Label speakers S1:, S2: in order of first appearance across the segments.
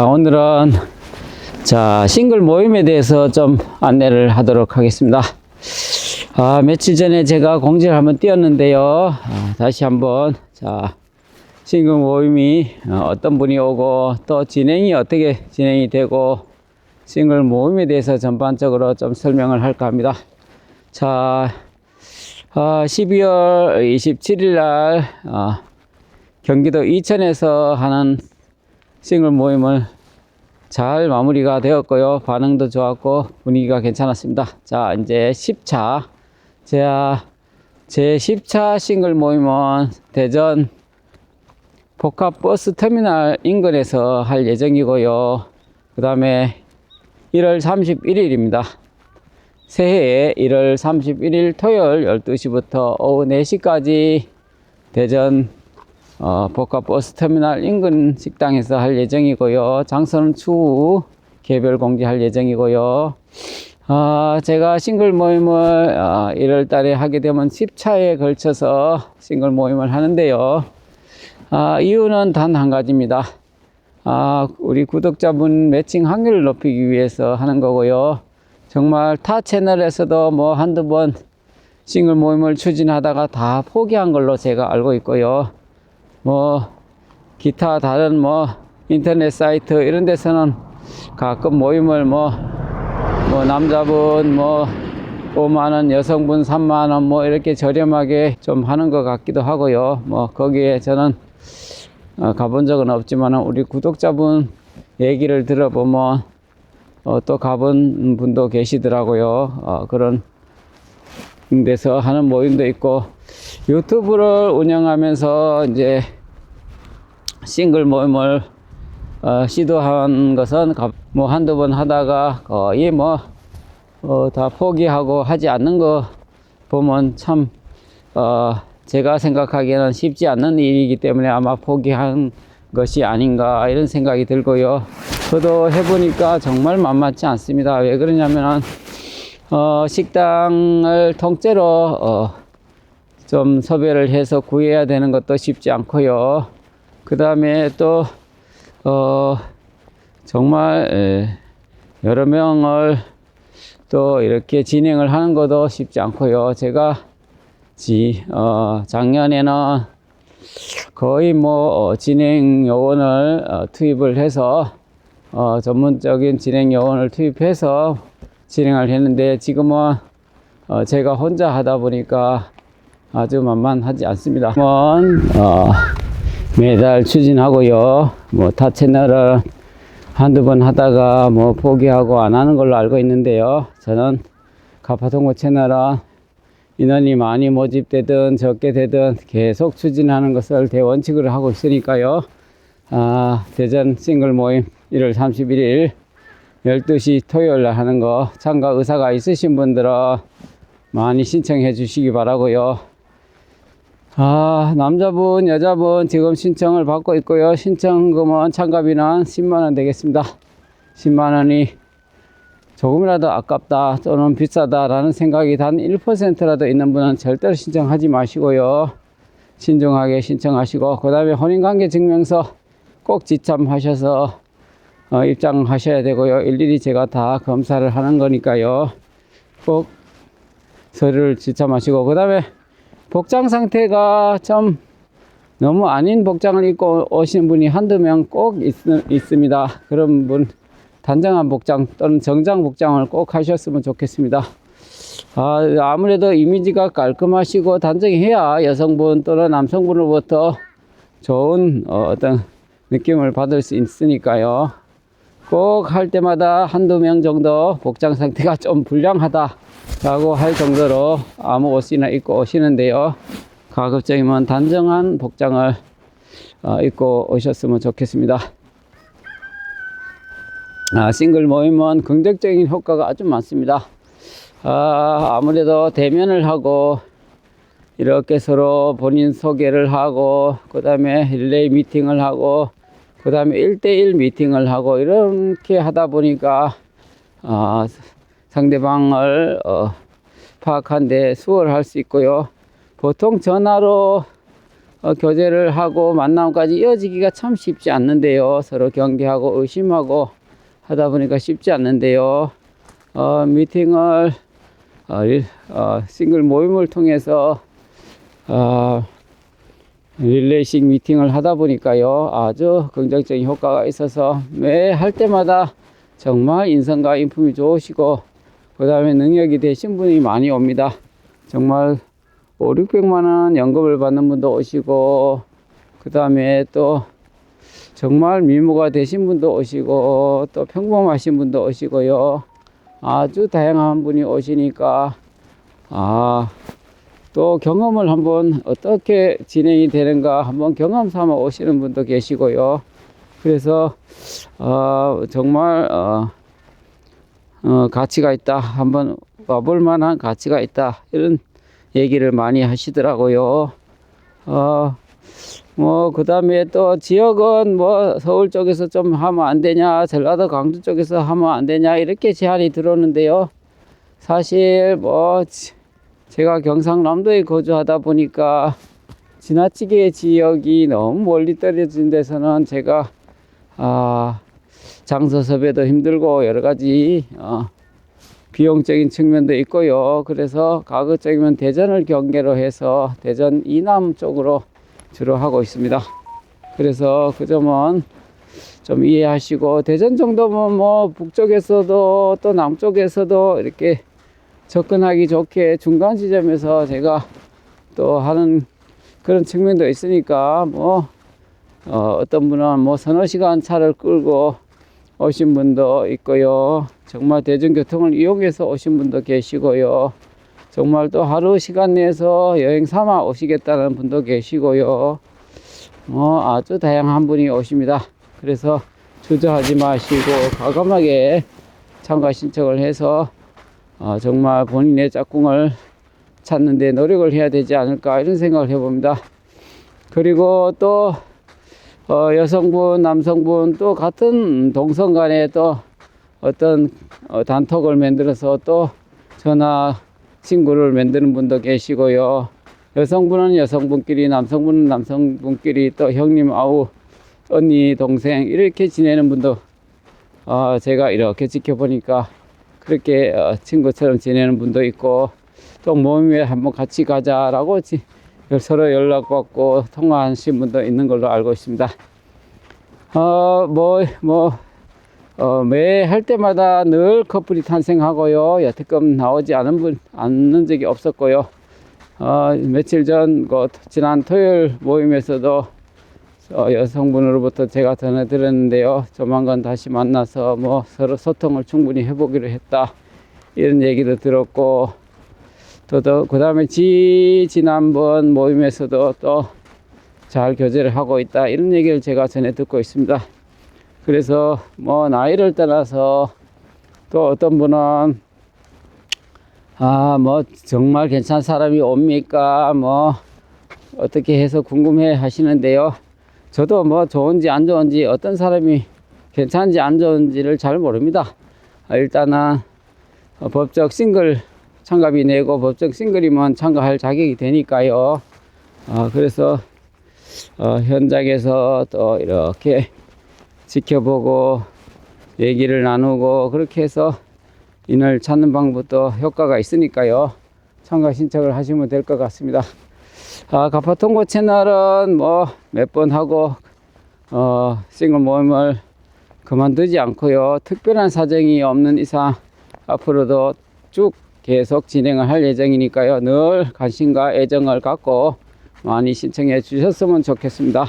S1: 아, 오늘은 자 싱글 모임에 대해서 좀 안내를 하도록 하겠습니다. 아, 며칠 전에 제가 공지를 한번 띄웠는데요. 아, 다시 한번 자 싱글 모임이 어, 어떤 분이 오고 또 진행이 어떻게 진행이 되고 싱글 모임에 대해서 전반적으로 좀 설명을 할까 합니다. 자, 아, 12월 27일 날 아, 경기도 이천에서 하는 싱글 모임을 잘 마무리가 되었고요. 반응도 좋았고 분위기가 괜찮았습니다. 자, 이제 10차. 제가 제 10차 싱글 모임은 대전 복합 버스 터미널 인근에서 할 예정이고요. 그 다음에 1월 31일입니다. 새해에 1월 31일 토요일 12시부터 오후 4시까지 대전 어, 복합 버스 터미널 인근 식당에서 할 예정이고요. 장소는 추후 개별 공지할 예정이고요. 아, 제가 싱글 모임을 아, 1월 달에 하게 되면 10차에 걸쳐서 싱글 모임을 하는데요. 아, 이유는 단 한 가지입니다. 아, 우리 구독자분 매칭 확률을 높이기 위해서 하는 거고요. 정말 타 채널에서도 뭐 한두 번 싱글 모임을 추진하다가 다 포기한 걸로 제가 알고 있고요. 뭐 기타 다른 뭐 인터넷 사이트 이런 데서는 가끔 모임을 뭐, 뭐 남자분 뭐 5만원 여성분 3만원 뭐 이렇게 저렴하게 좀 하는 것 같기도 하고요. 뭐 거기에 저는 어, 가본 적은 없지만 우리 구독자분 얘기를 들어보면 어, 또 가본 분도 계시더라고요. 어, 그런 데서 하는 모임도 있고 유튜브를 운영하면서 이제 싱글 모임을 어, 시도한 것은 가- 뭐 한두 번 하다가 거의 뭐, 어, 다 포기하고 하지 않는 거 보면 참, 어, 제가 생각하기에는 쉽지 않는 일이기 때문에 아마 포기한 것이 아닌가 이런 생각이 들고요. 저도 해보니까 정말 만만치 않습니다. 왜 그러냐면은, 어, 식당을 통째로, 어, 좀 섭외를 해서 구해야 되는 것도 쉽지 않고요. 그 다음에 또, 어, 정말, 에, 여러 명을 또 이렇게 진행을 하는 것도 쉽지 않고요. 제가 지, 어, 작년에는 거의 뭐, 어, 진행 요원을 어, 투입을 해서, 어, 전문적인 진행 요원을 투입해서 진행을 했는데 지금은 어, 제가 혼자 하다 보니까 아주 만만하지 않습니다. 어, 매달 추진하고요. 뭐 타 채널을 한두 번 하다가 뭐 포기하고 안 하는 걸로 알고 있는데요. 저는 가파동고 채널은 인원이 많이 모집되든 적게 되든 계속 추진하는 것을 대원칙으로 하고 있으니까요. 아, 대전 싱글 모임 1월 31일 12시 토요일 날 하는 거 참가 의사가 있으신 분들은 많이 신청해 주시기 바라고요. 아, 남자분, 여자분 지금 신청을 받고 있고요. 신청금은 참가비는 10만원 되겠습니다. 10만원이 조금이라도 아깝다 또는 비싸다 라는 생각이 단 1%라도 있는 분은 절대로 신청하지 마시고요. 신중하게 신청하시고, 그 다음에 혼인관계 증명서 꼭 지참하셔서 어, 입장하셔야 되고요. 일일이 제가 다 검사를 하는 거니까요. 꼭 서류를 지참하시고, 그 다음에 복장 상태가 좀 너무 아닌 복장을 입고 오시는 분이 한두 명 꼭 있습니다. 그런 분 단정한 복장 또는 정장 복장을 꼭 하셨으면 좋겠습니다. 아, 아무래도 이미지가 깔끔하시고 단정해야 여성분 또는 남성분으로부터 좋은 어, 어떤 느낌을 받을 수 있으니까요. 꼭 할 때마다 한두 명 정도 복장 상태가 좀 불량하다 라고 할 정도로 아무 옷이나 입고 오시는데요. 가급적이면 단정한 복장을 어, 입고 오셨으면 좋겠습니다. 아, 싱글 모임은 긍정적인 효과가 아주 많습니다. 아, 아무래도 대면을 하고 이렇게 서로 본인 소개를 하고 그 다음에 릴레이 미팅을 하고 그 다음에 1대1 미팅을 하고 이렇게 하다 보니까 아, 상대방을 어, 파악하는데 수월할 수 있고요. 보통 전화로 어, 교제를 하고 만남까지 이어지기가 참 쉽지 않는데요. 서로 경계하고 의심하고 하다 보니까 쉽지 않는데요. 어, 미팅을 어, 일- 어, 싱글 모임을 통해서 어, 릴레이식 미팅을 하다 보니까요 아주 긍정적인 효과가 있어서 매 할 때마다 정말 인성과 인품이 좋으시고 그 다음에 능력이 되신 분이 많이 옵니다. 정말 5, 600만 원 연금을 받는 분도 오시고 그 다음에 또 정말 미모가 되신 분도 오시고 또 평범하신 분도 오시고요. 아주 다양한 분이 오시니까 아 또 경험을 한번 어떻게 진행이 되는가 한번 경험 삼아 오시는 분도 계시고요. 그래서 어, 정말 어, 어, 가치가 있다. 한번 와볼 만한 가치가 있다. 이런 얘기를 많이 하시더라고요. 어, 뭐, 그 다음에 또 지역은 뭐 서울 쪽에서 좀 하면 안 되냐, 전라도 강주 쪽에서 하면 안 되냐, 이렇게 제안이 들어오는데요. 사실 뭐, 지- 제가 경상남도에 거주하다 보니까 지나치게 지역이 너무 멀리 떨어진 데서는 제가 아 장소 섭외도 힘들고 여러 가지 어, 비용적인 측면도 있고요. 그래서 가급적이면 대전을 경계로 해서 대전 이남 쪽으로 주로 하고 있습니다. 그래서 그 점은 좀 이해하시고 대전 정도면 뭐 북쪽에서도 또 남쪽에서도 이렇게 접근하기 좋게 중간 지점에서 제가 또 하는 그런 측면도 있으니까 뭐 어, 어떤 분은 뭐 서너 시간 차를 끌고 오신 분도 있고요. 정말 대중교통을 이용해서 오신 분도 계시고요. 정말 또 하루 시간 내서 여행 삼아 오시겠다는 분도 계시고요. 뭐 아주 다양한 분이 오십니다. 그래서 주저하지 마시고 과감하게 참가 신청을 해서 어, 정말 본인의 짝꿍을 찾는데 노력을 해야 되지 않을까 이런 생각을 해봅니다. 그리고 또 어, 여성분, 남성분 또 같은 동성 간에 또 어떤 어, 단톡을 만들어서 또 전화 친구를 만드는 분도 계시고요. 여성분은 여성분끼리, 남성분은 남성분끼리 또 형님, 아우, 언니, 동생 이렇게 지내는 분도 어, 제가 이렇게 지켜보니까 그렇게 어, 친구처럼 지내는 분도 있고 또 모임에 한번 같이 가자라고 지- 서로 연락받고 통화하신 분도 있는 걸로 알고 있습니다. 어, 뭐, 뭐, 어, 때마다 늘 커플이 탄생하고요. 여태껏 나오지 않은 분, 않는 적이 없었고요. 어, 며칠 전, 그, 지난 토요일 모임에서도 어, 여성분으로부터 제가 전해드렸는데요. 조만간 다시 만나서 뭐 서로 소통을 충분히 해보기로 했다. 이런 얘기도 들었고, 또, 또, 그 다음에 지, 지난번 모임에서도 또 잘 교제를 하고 있다. 이런 얘기를 제가 전해 듣고 있습니다. 그래서 뭐 나이를 떠나서 또 어떤 분은 아, 뭐 정말 괜찮은 사람이 옵니까? 뭐 어떻게 해서 궁금해 하시는데요. 저도 뭐 좋은지 안 좋은지 어떤 사람이 괜찮은지 안 좋은지를 잘 모릅니다. 아, 일단은 어, 법적 싱글 참가비 내고 법적 싱글이면 참가할 자격이 되니까요. 아, 그래서 어, 현장에서 또 이렇게 지켜보고 얘기를 나누고 그렇게 해서 인을 찾는 방법도 효과가 있으니까요. 참가 신청을 하시면 될 것 같습니다. 아, 가파통고 채널은 뭐 몇 번 하고 어, 싱글 모임을 그만두지 않고요. 특별한 사정이 없는 이상 앞으로도 쭉 계속 진행을 할 예정이니까요. 늘 관심과 애정을 갖고 많이 신청해 주셨으면 좋겠습니다.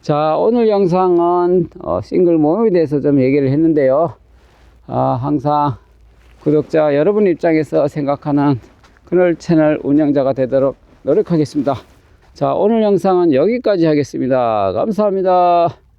S1: 자, 오늘 영상은 어, 싱글 모임에 대해서 좀 얘기를 했는데요. 아, 항상 구독자 여러분 입장에서 생각하는 그럴 채널 운영자가 되도록 노력하겠습니다. 자, 오늘 영상은 여기까지 하겠습니다. 감사합니다.